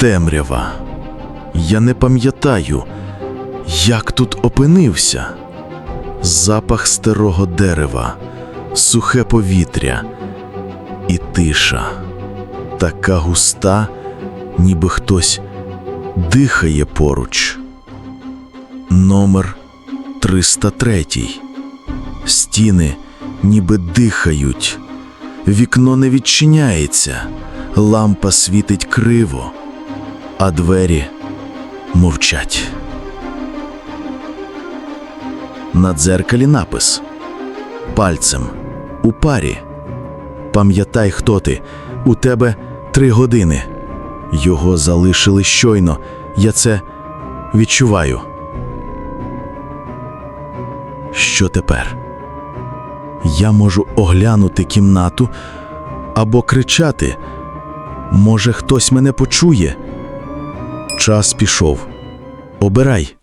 Темрява. Я не пам'ятаю, як тут опинився. Запах старого дерева, сухе повітря і тиша. Така густа, ніби хтось дихає поруч. Номер 303. Стіни ніби дихають. Вікно не відчиняється, лампа світить криво, а двері мовчать. На дзеркалі напис пальцем у парі. Пам'ятай, хто ти. У тебе три години. Його залишили щойно. Я це відчуваю. Що тепер? Я можу оглянути кімнату або кричати. Може, хтось мене почує. Час пішов. Обирай.